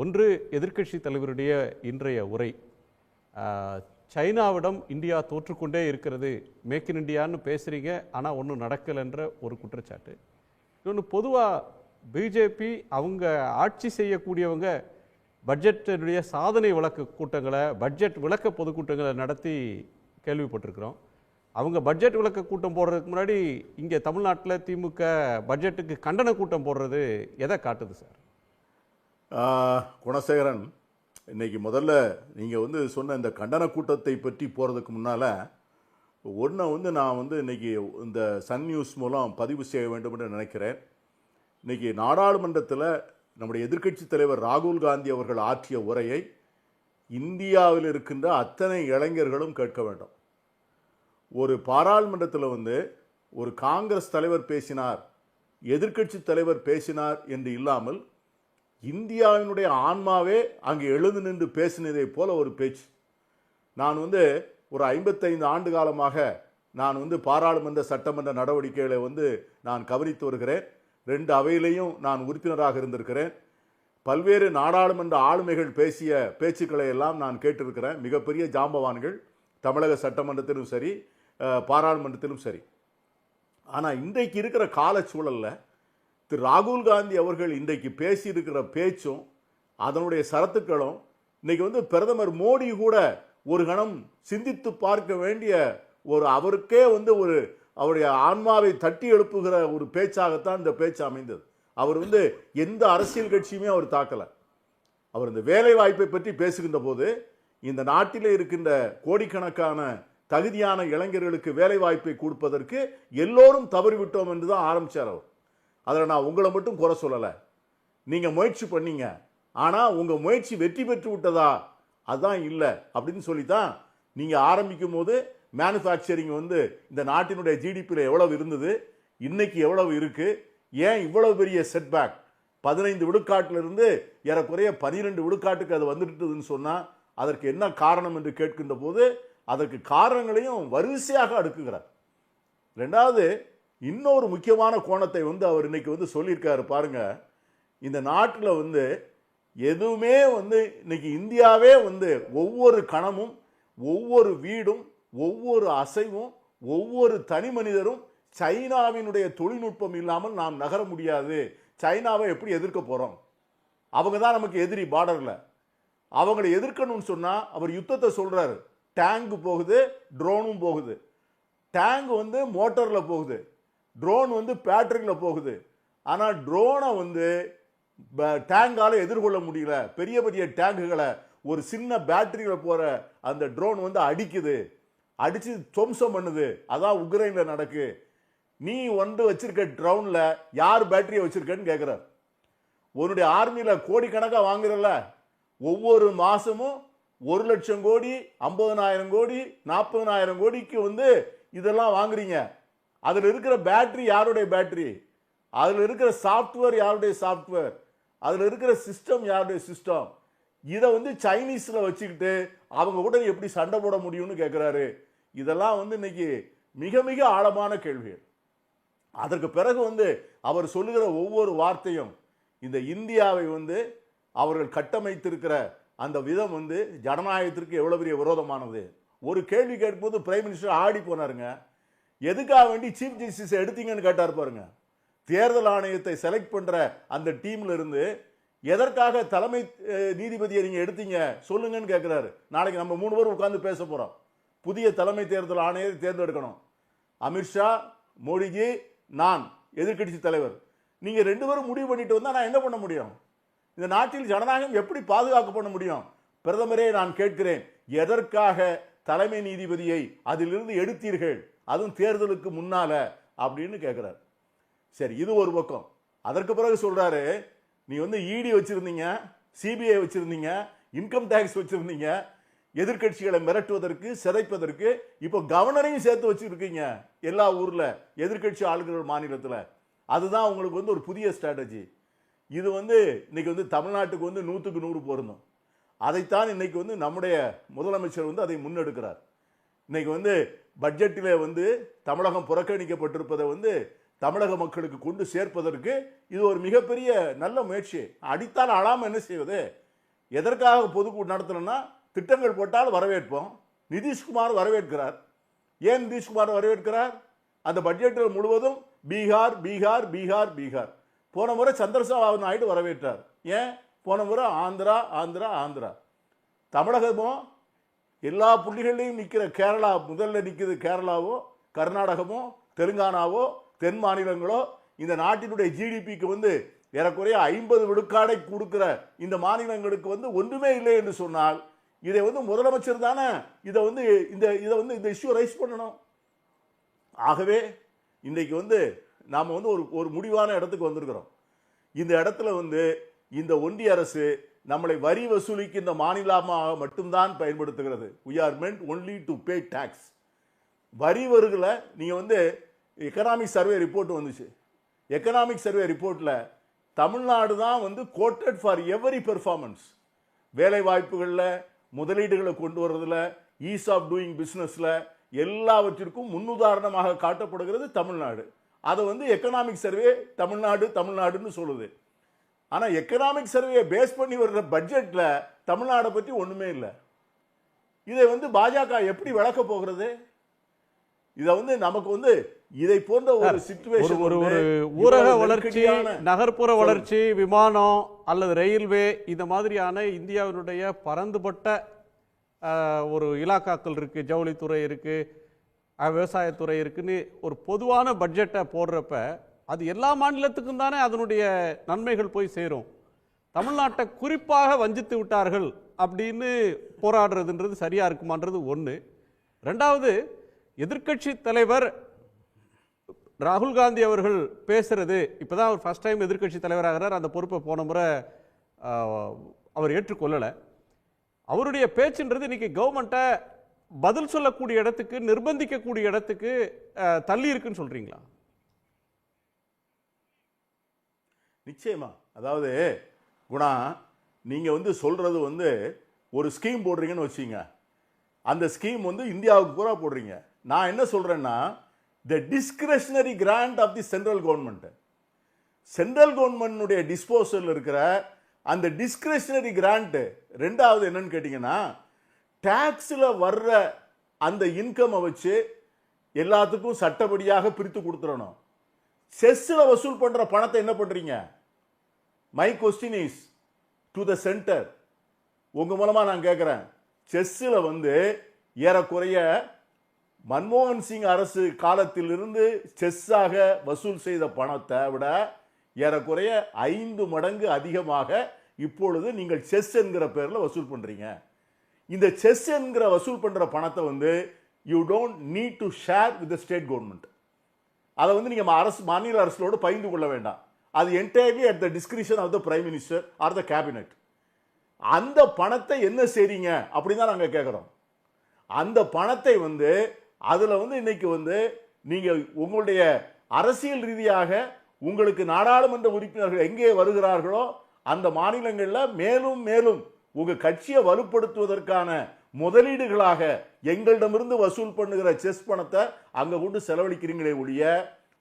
ஒன்று எதிர்க்கட்சி தலைவருடைய இன்றைய உரை. சைனாவிடம் இந்தியா தோற்றுக்கொண்டே இருக்கிறது மேக் இன் இண்டியான்னு பேசுகிறீங்க ஆனால் ஒன்றும் நடக்கலைன்ற ஒரு குற்றச்சாட்டு. இன்னொன்று பொதுவாக பிஜேபி அவங்க ஆட்சி செய்யக்கூடியவங்க பட்ஜெட்டினுடைய சாதனை விளக்க கூட்டங்களை பட்ஜெட் விளக்க பொதுக்கூட்டங்களை நடத்தி கேள்விப்பட்டிருக்கிறோம். அவங்க பட்ஜெட் விளக்க கூட்டம் போடுறதுக்கு முன்னாடி இங்கே தமிழ்நாட்டில் திமுக பட்ஜெட்டுக்கு கண்டன கூட்டம் போடுறது எதை காட்டுது சார்? குணசேகரன் இன்னைக்கு முதல்ல நீங்கள் வந்து சொன்ன இந்த கண்டன கூட்டத்தை பற்றி போகிறதுக்கு முன்னால் ஒன்றை வந்து நான் வந்து இன்னைக்கு இந்த சன் நியூஸ் மூலம் பதிவு செய்ய வேண்டும் என்று நினைக்கிறேன். இன்றைக்கி நாடாளுமன்றத்தில் நம்முடைய எதிர்க்கட்சி தலைவர் ராகுல் காந்தி அவர்கள் ஆற்றிய உரையை இந்தியாவில் இருக்கின்ற அத்தனை இளைஞர்களும் கேட்க வேண்டும். ஒரு பாராளுமன்றத்தில் வந்து ஒரு காங்கிரஸ் தலைவர் பேசினார் எதிர்க்கட்சி தலைவர் பேசினார் என்று இல்லாமல் இந்தியாவினுடைய ஆன்மாவே அங்கே எழுந்து நின்று பேசினதை போல ஒரு பேச்சு. நான் வந்து ஒரு ஐம்பத்தைந்து ஆண்டு காலமாக நான் வந்து பாராளுமன்ற சட்டமன்ற நடவடிக்கைகளை வந்து நான் கவனித்து வருகிறேன். ரெண்டு அவையிலையும் நான் உறுப்பினராக இருந்திருக்கிறேன். பல்வேறு நாடாளுமன்ற ஆளுமைகள் பேசிய பேச்சுக்களை எல்லாம் நான் கேட்டிருக்கிறேன். மிகப்பெரிய ஜாம்பவான்கள் தமிழக சட்டமன்றத்திலும் சரி பாராளுமன்றத்திலும் சரி. ஆனால் இன்றைக்கு இருக்கிற காலச்சூழலில் திரு ராகுல் காந்தி அவர்கள் இன்றைக்கு பேசியிருக்கிற பேச்சும் அதனுடைய சரத்துக்களும் இன்றைக்கி வந்து பிரதமர் மோடி கூட ஒரு கணம் சிந்தித்து பார்க்க வேண்டிய ஒரு அவருக்கே வந்து ஒரு அவருடைய ஆன்மாவை தட்டி எழுப்புகிற ஒரு பேச்சாகத்தான் இந்த பேச்சு அமைந்தது. அவர் வந்து எந்த அரசியல் கட்சியுமே அவர் தாக்கலை. அவர் இந்த வேலை வாய்ப்பை பற்றி பேசுகின்ற போது இந்த நாட்டில் இருக்கின்ற கோடிக்கணக்கான தகுதியான இளைஞர்களுக்கு வேலை வாய்ப்பை கொடுப்பதற்கு எல்லோரும் தவறிவிட்டோம் என்று தான் ஆரம்பிச்சார் அவர். அதில் நான் உங்களை மட்டும் குறை சொல்லலை. நீங்கள் முயற்சி பண்ணீங்க. ஆனால் உங்கள் முயற்சி வெற்றி பெற்று விட்டதா? அதான் இல்லை. அப்படின்னு சொல்லி தான் நீங்கள் ஆரம்பிக்கும் போது மேனுஃபேக்சரிங் வந்து இந்த நாட்டினுடைய ஜிடிபியில் எவ்வளவு இருந்தது? இன்னைக்கு எவ்வளவு இருக்குது ஏன் இவ்வளவு பெரிய செட்பேக் பதினைந்து விழுக்காட்டிலிருந்து ஏறக்குறைய பனிரெண்டு விழுக்காட்டுக்கு அது வந்துட்டுதுன்னு சொன்னால் அதற்கு என்ன காரணம் என்று கேட்கின்ற போது அதற்கு காரணங்களையும் வரிசையாக அடுக்குகிறார். ரெண்டாவது இன்னொரு முக்கியமான கோணத்தை வந்து அவர் இன்றைக்கி வந்து சொல்லியிருக்காரு பாருங்கள் இந்த நாட்டில் வந்து எதுவுமே வந்து இன்னைக்கு இந்தியாவே வந்து ஒவ்வொரு கணமும் ஒவ்வொரு வீடும் ஒவ்வொரு அசைவும் ஒவ்வொரு தனி மனிதரும் சைனாவினுடைய தொழில்நுட்பம் இல்லாமல் நாம் நகர முடியாது. சைனாவை எப்படி எதிர்க்க போகிறோம் அவங்க தான் நமக்கு எதிரி பார்டரில் அவங்களை எதிர்க்கணும்னு சொன்னால் அவர் யுத்தத்தை சொல்கிறாரு டேங்கு போகுது ட்ரோனும் போகுது. டேங்க் வந்து மோட்டரில் போகுது. ட்ரோன் வந்து பேட்ரிங்கில் போகுது. ஆனால் ட்ரோனை வந்து டேங்கால் எதிர்கொள்ள முடியல. பெரிய பெரிய டேங்குகளை ஒரு சின்ன பேட்டரியில் போகிற அந்த ட்ரோன் வந்து அடிக்குது. அடித்து துவம்சம் பண்ணுது. அதான் உக்ரைனில் நடக்கு. நீ வந்து வச்சிருக்க ட்ரோனில் யார் பேட்டரியை வச்சிருக்கன்னு கேட்குற உன்னுடைய ஆர்மியில் கோடிக்கணக்காக வாங்குறல ஒவ்வொரு மாதமும் ஒரு லட்சம் கோடி ஐம்பதனாயிரம் கோடி நாற்பதனாயிரம் கோடிக்கு வந்து இதெல்லாம் வாங்குறீங்க. அதில் இருக்கிற பேட்டரி யாருடைய பேட்டரி அதில் இருக்கிற சாஃப்ட்வேர் யாருடைய சாஃப்ட்வேர் அதில் இருக்கிற சிஸ்டம் யாருடைய சிஸ்டம் இதை வந்து சைனீஸில் வச்சுக்கிட்டு அவங்க கூட எப்படி சண்டை போட முடியும்னு கேட்குறாரு இதெல்லாம் வந்து இன்னைக்கு மிக மிக ஆழமான கேள்விகள். அதற்கு பிறகு வந்து அவர் சொல்லுகிற ஒவ்வொரு வார்த்தையும் இந்த இந்தியாவை வந்து அவர்கள் கட்டமைத்திருக்கிற அந்த விதம் வந்து ஜனநாயகத்திற்கு எவ்வளோ பெரிய விரோதமானது? ஒரு கேள்வி கேட்கும்போது பிரைம் மினிஸ்டர் ஆடி போனாருங்க. எதுக்காக வேண்டி சீஃப் ஜஸ்டிஸை எடுத்தீங்கன்னு கேட்டார் பாருங்க. தேர்தல் ஆணையத்தை செலக்ட் பண்ணுற அந்த டீம்ல இருந்து எதற்காக தலைமை நீதிபதியை நீங்கள் எடுத்தீங்க சொல்லுங்கன்னு கேட்குறாரு நாளைக்கு நம்ம மூணு பேர் உட்காந்து பேச போகிறோம் புதிய தலைமை தேர்தல் ஆணையரை தேர்ந்தெடுக்கணும். அமித்ஷா மோடிஜி நான் எதிர்க்கட்சி தலைவர். நீங்கள் ரெண்டு பேரும் முடிவு பண்ணிட்டு வந்தால் நான் என்ன பண்ண முடியும்? இந்த நாட்டில் ஜனநாயகம் எப்படி பாதுகாக்கப்பட முடியும்? பிரதமரே நான் கேட்கிறேன். எதற்காக தலைமை நீதிபதியை அதிலிருந்து எடுத்தீர்கள்? அதுவும் தேர்தலுக்கு முன்னால் அப்படின்னு கேட்கிறார் சரி இது ஒரு பக்கம். அதற்கு பிறகு சொல்கிறாரு நீ வந்து இடி வச்சுருந்தீங்க சிபிஐ வச்சுருந்தீங்க இன்கம் டேக்ஸ் வச்சுருந்தீங்க எதிர்க்கட்சிகளை மிரட்டுவதற்கு சிதைப்பதற்கு இப்போ கவர்னரையும் சேர்த்து வச்சுருக்கீங்க எல்லா ஊரில் எதிர்க்கட்சி ஆளுகிற மாநிலத்தில். அதுதான் உங்களுக்கு வந்து ஒரு புதிய ஸ்ட்ராட்டஜி இது வந்து இன்னைக்கு வந்து தமிழ்நாட்டுக்கு வந்து நூற்றுக்கு நூறு பொருந்தும் அதைத்தான் இன்னைக்கு வந்து நம்முடைய முதலமைச்சர் வந்து அதை முன்னெடுக்கிறார். இன்றைக்கி வந்து பட்ஜெட்டில் வந்து தமிழகம் புறக்கணிக்கப்பட்டிருப்பதை வந்து தமிழக மக்களுக்கு கொண்டு சேர்ப்பதற்கு இது ஒரு மிகப்பெரிய நல்ல முயற்சி. அடித்தால் அழாமல் என்ன செய்வது? எதற்காக பொதுக்கூட்டம் நடத்தணும்னா திட்டங்கள் போட்டால் வரவேற்போம். நிதிஷ்குமார் வரவேற்கிறார். ஏன் நிதிஷ்குமார் வரவேற்கிறார்? அந்த பட்ஜெட்டில் முழுவதும் பீகார் பீகார் பீகார் பீகார். போன முறை சந்திரசபாபு நாயுடு வரவேற்றார். ஏன்? போன முறை ஆந்திரா ஆந்திரா ஆந்திரா. தமிழகமும் எல்லா புள்ளிகள்லையும் நிற்கிற கேரளா முதல்ல நிற்கிது கேரளாவோ கர்நாடகமோ தெலுங்கானாவோ தென் மாநிலங்களோ இந்த நாட்டினுடைய ஜிடிபிக்கு வந்து ஏறக்குறைய ஐம்பது விழுக்காடை கொடுக்கிற இந்த மாநிலங்களுக்கு வந்து ஒன்றுமே இல்லை என்று சொன்னால் இதை வந்து முதலமைச்சர் தானே இதை வந்து இந்த இதை வந்து இந்த இஷ்யூ ரைஸ் பண்ணணும். ஆகவே இன்றைக்கு வந்து நாம் வந்து ஒரு ஒரு முடிவான இடத்துக்கு வந்திருக்கிறோம். இந்த இடத்துல வந்து இந்த ஒன்றிய அரசு நம்மளை வரி வசூலிக்கின்ற மாநிலமாக மட்டும்தான் பயன்படுத்துகிறது. We are meant only to pay tax வரி வருகிற நீங்கள் வந்து எக்கனாமிக் சர்வே ரிப்போர்ட் வந்துச்சு. எக்கனாமிக் சர்வே ரிப்போர்ட்டில் தமிழ்நாடு தான் வந்து கோட்டட் ஃபார் எவரி பெர்ஃபார்மன்ஸ் வேலை வாய்ப்புகளில் முதலீடுகளை கொண்டு வர்றதில் ஈஸ் ஆஃப் டூயிங் பிஸ்னஸில் எல்லாவற்றிற்கும் முன்னுதாரணமாக காட்டப்படுகிறது தமிழ்நாடு. அதை வந்து எக்கனாமிக் சர்வே தமிழ்நாடு தமிழ்நாடுன்னு சொல்லுது. ஆனால் எக்கனாமிக் சர்வேயை பேஸ் பண்ணி வர்ற பட்ஜெட்டில் தமிழ்நாடை பற்றி ஒன்றுமே இல்லை. இதை வந்து பாஜக எப்படி விளக்க போகிறது? இதை வந்து நமக்கு வந்து இதை போன்ற ஒரு சிச்சுவேஷன் ஒரு ஒரு ஊரக வளர்ச்சி நகர்ப்புற வளர்ச்சி விமானம் அல்லது ரயில்வே இந்த மாதிரியான இந்தியாவினுடைய பரந்துபட்ட ஒரு இலாக்காக்கள் இருக்கு ஜவுளித்துறை இருக்கு அஹ், விவசாயத்துறை இருக்குன்னு ஒரு பொதுவான பட்ஜெட்டை போடுறப்ப அது எல்லா மாநிலத்துக்கும் தானே அதனுடைய நன்மைகள் போய் சேரும். தமிழ்நாட்டை குறிப்பாக வஞ்சித்து விட்டார்கள் அப்படின்னு போராடுறதுன்றது சரியாக இருக்குமான்றது ஒன்று ரெண்டாவது எதிர்க்கட்சி தலைவர் ராகுல் காந்தி அவர்கள் பேசுறது இப்பதான் அவர் ஃபஸ்ட் டைம் எதிர்க்கட்சி தலைவராகிறார் அந்த பொறுப்பை போன முறை அவர் ஏற்றுக்கொள்ளலை. அவருடைய பேச்சுன்றது இன்னைக்கு கவர்மெண்ட்டை பதில் சொல்லக்கூடிய இடத்துக்கு நிர்பந்திக்கக்கூடிய இடத்துக்கு தள்ளி இருக்குன்னு சொல்கிறீங்களா நிச்சயமா. அதாவது குணா நீங்கள் வந்து சொல்கிறது வந்து ஒரு ஸ்கீம் போடுறீங்கன்னு வச்சீங்க அந்த ஸ்கீம் வந்து இந்தியாவுக்கு பூரா போடுறீங்க. நான் என்ன சொல்கிறேன்னா the discretionary grant of the central government central கவர்மெண்ட்னுடைய disposal இருக்கிற அந்த டிஸ்கிரஷனரி கிராண்ட்டு ரெண்டாவது என்னன்னு கேட்டிங்கன்னா டேக்ஸில் வர்ற அந்த இன்கம்மை வச்சு எல்லாத்துக்கும் சட்டப்படியாக பிரித்து கொடுத்துடணும். செஸ்ஸில் வசூல் பண்ணுற பணத்தை என்ன பண்ணுறீங்க my question is to the centre உங்கள் மூலமாக நான் கேட்குறேன் செஸ்ஸில் வந்து ஏறக்குறைய மன்மோகன் சிங் அரசு காலத்திலிருந்து செஸ்ஸாக வசூல் செய்த பணத்தை விட ஏறக்குறைய ஐந்து மடங்கு அதிகமாக இப்பொழுது நீங்கள் செஸ் என்கிற பேரில் வசூல் பண்ணுறீங்க இந்த செஸ் என்கிற வசூல் பண்ணுற பணத்தை வந்து you don't need to share with the state government அதை வந்து நீங்கள் அரசு மாநில அரசோடு பகிர்ந்து கொள்ள வேண்டாம். அது entirely at the discretion of the prime minister or the cabinet அந்த பணத்தை என்ன செய்றீங்க? அப்படின்னு தான் நாங்கள் கேட்குறோம் அந்த பணத்தை வந்து அதில் வந்து இன்னைக்கு வந்து நீங்கள் உங்களுடைய அரசியல் ரீதியாக உங்களுக்கு நாடாளுமன்ற உறுப்பினர்கள் எங்கே வருகிறார்களோ அந்த மாநிலங்களில் மேலும் மேலும் உங்கள் கட்சியை வலுப்படுத்துவதற்கான முதலீடுகளாக எங்களிடமிருந்து வசூல் பண்ணுகிற செஸ் பணத்தை அங்கே கொண்டு செலவழிக்கிறீங்களே ஒழிய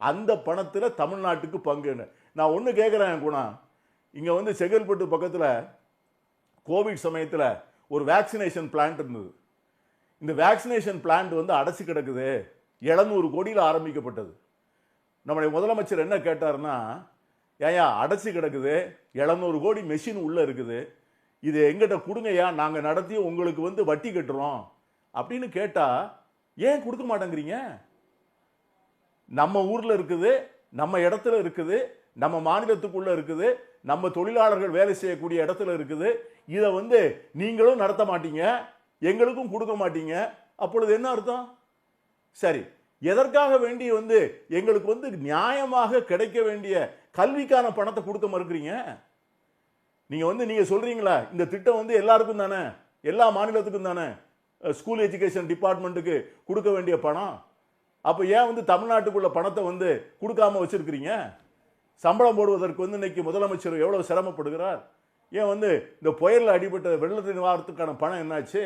அந்த பணத்தில் தமிழ்நாட்டுக்கு பங்குன்னு நான் ஒன்று கேட்குறேன் குணா. இங்கே வந்து செங்கல்பட்டு பக்கத்தில் கோவிட் சமயத்தில் ஒரு வேக்சினேஷன் பிளான்ட் இருந்தது. இந்த வேக்சினேஷன் பிளான்ட் வந்து அடைச்சி கிடக்குது. எழுநூறு கோடியில் ஆரம்பிக்கப்பட்டது. நம்முடைய முதலமைச்சர் என்ன கேட்டாருன்னா ஏயா அடைச்சி கிடக்குது. எழுநூறு கோடி மெஷின் உள்ளே இருக்குது. இது எங்கிட்ட கொடுங்கய்யா. நாங்கள் நடத்தி உங்களுக்கு வந்து வட்டி கட்டுறோம். அப்படின்னு கேட்டால் ஏன் கொடுக்க மாட்டேங்கிறீங்க? நம்ம ஊரில் இருக்குது நம்ம இடத்துல இருக்குது. நம்ம மாநிலத்துக்குள்ளே இருக்குது நம்ம தொழிலாளர்கள் வேலை செய்யக்கூடிய இடத்துல இருக்குது இதை வந்து நீங்களும் நடத்த மாட்டீங்க எங்களுக்கும் கொடுக்க மாட்டீங்க. அப்பொழுது என்ன அர்த்தம்? சரி எதற்காக வேண்டி வந்து எங்களுக்கு வந்து நியாயமாக கிடைக்க வேண்டிய கல்விக்கான பணத்தை கொடுக்க மறுக்கிறீங்க? நீங்கள் வந்து நீங்கள் சொல்கிறீங்களா இந்த திட்டம் வந்து எல்லாருக்கும் தானே எல்லா மாநிலத்துக்கும் தானே ஸ்கூல் எஜுகேஷன் டிபார்ட்மெண்ட்டுக்கு கொடுக்க வேண்டிய பணம்? அப்போ ஏன் வந்து தமிழ்நாட்டுக்குள்ள பணத்தை வந்து கொடுக்காம வச்சுருக்கிறீங்க? சம்பளம் போடுவதற்கு வந்து இன்னைக்கு முதலமைச்சர் எவ்வளவு சிரமப்படுகிறார்? ஏன் வந்து இந்த புயலில் அடிபட்ட வெள்ளத்தை நிவாரணத்துக்கான பணம் என்னாச்சு?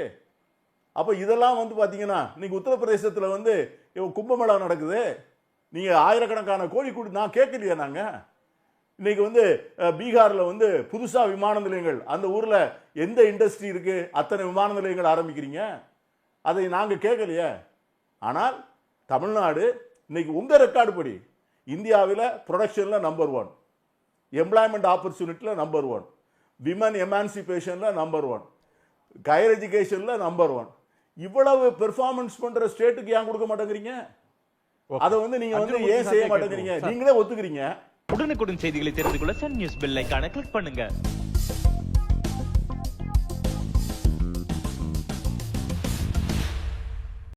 அப்போ இதெல்லாம் வந்து பார்த்தீங்கன்னா இன்றைக்கி உத்தரப்பிரதேசத்தில் வந்து கும்பமேளா நடக்குது. நீங்கள் ஆயிரக்கணக்கான கோழி கூடி நான் கேட்கலையே நாங்கள் இன்றைக்கி வந்து பீகாரில் வந்து புதுசாக விமான நிலையங்கள் அந்த ஊரில் எந்த இண்டஸ்ட்ரி இருக்குது அத்தனை விமான நிலையங்கள் ஆரம்பிக்கிறீங்க? அதை நாங்கள் கேட்கலையே. ஆனால் தமிழ்நாடு இன்றைக்கி உங்கள் ரெக்கார்டு படி இந்தியாவில் ப்ரொடக்ஷன்ல நம்பர் ஒன் எம்ப்ளாய்மெண்ட் ஆப்பர்ச்சுனிட்டியில் நம்பர் ஒன் விமன் எமான்சிபேஷனில் நம்பர் ஒன் ஹையர் எஜுகேஷனில் நம்பர் ஒன் இவ்வளவு பெர்ஃபார்மன்ஸ் பண்ற ஸ்டேட்டுக்கு ஏன் கொடுக்க மாட்டேங்கிறீங்க? அதை வந்து நீங்க வந்து ஏன் செய்ய மாட்டேங்கிறீங்க? நீங்களே ஒத்துக்கிறீங்க. உடனுக்குடன் செய்திகளை தெரிந்து கொள்ள சன் நியூஸ் பெல் ஐகானை கிளிக் பண்ணுங்க.